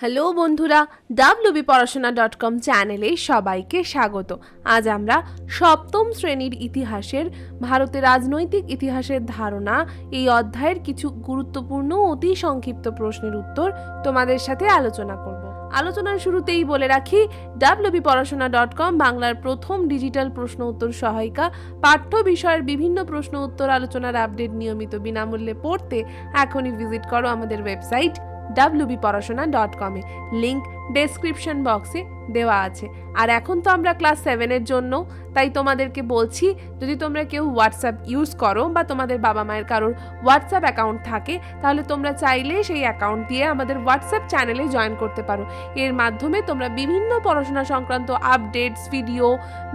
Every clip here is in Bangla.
হ্যালো বন্ধুরা ডাব্লিউবি পড়াশোনা ডট কম চ্যানেলে সবাইকে স্বাগত। আজ আমরা সপ্তম শ্রেণির ইতিহাসের, ভারতের রাজনৈতিক ইতিহাসের ধারণা, এই অধ্যায়ের কিছু গুরুত্বপূর্ণ অতি সংক্ষিপ্ত প্রশ্নের উত্তর তোমাদের সাথে আলোচনা করব। আলোচনার শুরুতেই বলে রাখি ডাব্লিউবি পড়াশোনা ডট কম বাংলার প্রথম ডিজিটাল প্রশ্ন উত্তর সহায়িকা, পাঠ্য বিষয়ের বিভিন্ন প্রশ্ন উত্তর আলোচনার আপডেট নিয়মিত বিনামূল্যে পড়তে এখনই ভিজিট করো আমাদের ওয়েবসাইট ডাব্লিউবি পড়াশোনা ডট কমে লিঙ্ক ডেসক্রিপশন বক্সে দেওয়া আছে। আর এখন তো আমরা ক্লাস সেভেনের জন্য, তাই তোমাদেরকে বলছি, যদি তোমরা কেউ হোয়াটসঅ্যাপ ইউজ করো বা তোমাদের বাবা মায়ের কারোর হোয়াটসঅ্যাপ অ্যাকাউন্ট থাকে, তাহলে তোমরা চাইলে সেই অ্যাকাউন্ট দিয়ে আমাদের হোয়াটসঅ্যাপ চ্যানেলে জয়েন করতে পারো। এর মাধ্যমে তোমরা বিভিন্ন পড়াশোনা সংক্রান্ত আপডেটস ভিডিও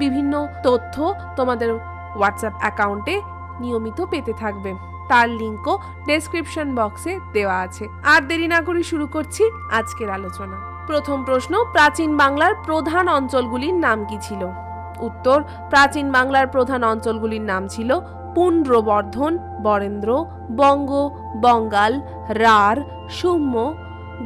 বিভিন্ন তথ্য তোমাদের হোয়াটসঅ্যাপ অ্যাকাউন্টে নিয়মিত পেতে থাকবে। তার লিঙ্কও ডেসক্রিপশন বক্সে দেওয়া আছে। আর দেরি না করে শুরু করছি আজকের আলোচনা। প্রথম প্রশ্ন, প্রাচীন বাংলার প্রধান অঞ্চলগুলির নাম কি ছিল? উত্তর, প্রাচীন বাংলার প্রধান অঞ্চলগুলির নাম ছিল পুণ্ড্রবর্ধন বরেন্দ্র, বঙ্গ, বঙ্গাল, রার, সুম্য,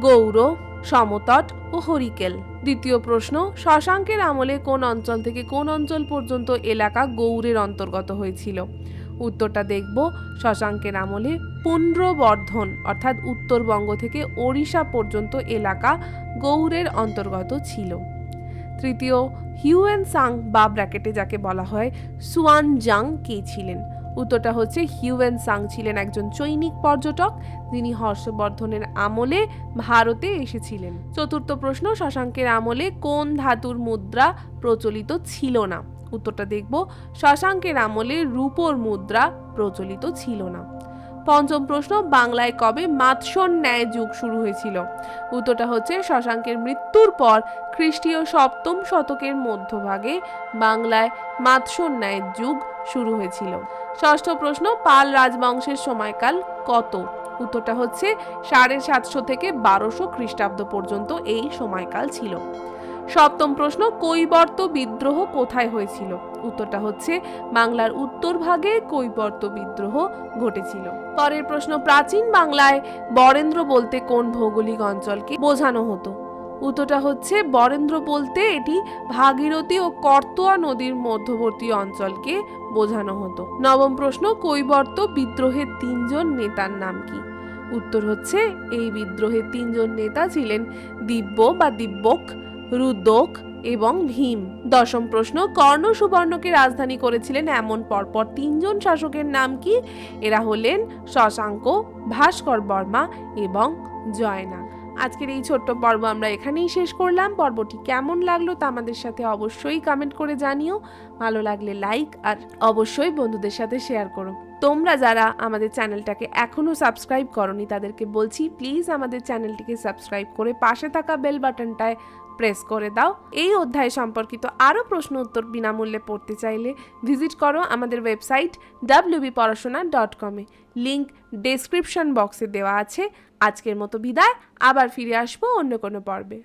গৌর, সমতট ও হরিকেল। দ্বিতীয় প্রশ্ন, শশাঙ্কের আমলে কোন অঞ্চল থেকে কোন অঞ্চল পর্যন্ত এলাকা গৌড়ের অন্তর্গত হয়েছিল? উত্তরটা দেখব। শশাঙ্কের আমলে পুণ্ড্রবর্ধন অর্থাৎ উত্তরবঙ্গ থেকে ওড়িশা পর্যন্ত এলাকা গৌড়ের অন্তর্গত ছিল। তৃতীয়, হিউয়েন সাং বা ব্র্যাকেটে যাকে বলা হয় সুয়ান জাং কে ছিলেন? উত্তরটা হচ্ছে হিউয়েন সাং ছিলেন একজন চৈনিক পর্যটক। যিনি হর্ষবর্ধনের আমলে ভারতে এসেছিলেন। চতুর্থ প্রশ্ন, শশাঙ্কের আমলে কোন ধাতুর মুদ্রা প্রচলিত ছিল না? উত্তরটা দেখব। শশাঙ্কের আমলে রূপোর মুদ্রা প্রচলিত ছিল না। পঞ্চম প্রশ্ন, বাংলায় কবে মাৎসর ন্যায় যুগ শুরু হয়েছিল? উত্তরটা হচ্ছে, শশাঙ্কের মৃত্যুর পর খ্রিস্টীয় সপ্তম শতকের মধ্যভাগে বাংলায় মাৎসর ন্যায় যুগ শুরু হয়েছিল। ষষ্ঠ প্রশ্ন, পাল রাজবংশের সময়কাল কত? উত্তরটা হচ্ছে, সাড়ে সাতশো থেকে বারোশো খ্রিস্টাব্দ পর্যন্ত এই সময়কাল ছিল। সপ্তম প্রশ্ন, কৈবর্ত বিদ্রোহ কোথায় হয়েছিল? উত্তরটা হচ্ছে, বাংলার উত্তর ভাগে কৈবর্ত বিদ্রোহ ঘটেছিল। পরের প্রশ্ন, প্রাচীন বাংলায় বরেন্দ্র বলতে কোন ভৌগোলিক অঞ্চলকে বোঝানো হতো? উত্তরটা হচ্ছে, বরেন্দ্র বলতে এটি ভাগীরথী ও কর্তোয়া নদীর মধ্যবর্তী অঞ্চলকে বোঝানো হতো। নবম প্রশ্ন, কৈবর্ত বিদ্রোহের তিনজন নেতার নাম কি? উত্তর হচ্ছে, এই বিদ্রোহের তিনজন নেতা ছিলেন দিব্য বা দিব্যক রুদ্রক এবং ভীম। দশম প্রশ্ন, কর্ণ সুবর্ণকে রাজধানী করেছিলেন এমন পরপর তিনজন শাসকের নাম কি? এরা হলেন শশাঙ্ক, ভাস্কর বর্মা এবং জয়নাগ। আজকের এই ছোট্ট পর্ব আমরা এখানেই শেষ করলাম। পর্বটি কেমন লাগল তা আমাদের সাথে অবশ্যই কমেন্ট করে জানিও। ভালো লাগলে লাইক আর অবশ্যই বন্ধুদের সাথে শেয়ার করো। তোমরা যারা আমাদের চ্যানেলটাকে এখনও সাবস্ক্রাইব করনি তাদেরকে বলছি, প্লিজ আমাদের চ্যানেলটিকে সাবস্ক্রাইব করে পাশে থাকা বেল বাটনটায় প্রেস করে দাও। এই অধ্যায় সম্পর্কিত আরও প্রশ্ন উত্তর বিনামূল্যে পড়তে চাইলে ভিজিট করো আমাদের ওয়েবসাইট ডাব্লিউবি পড়াশোনা ডট কমে লিঙ্ক ডেসক্রিপশন বক্সে দেওয়া আছে। আজকের মতো বিদায়, আবার ফিরে আসব অন্য কোনো পর্বে।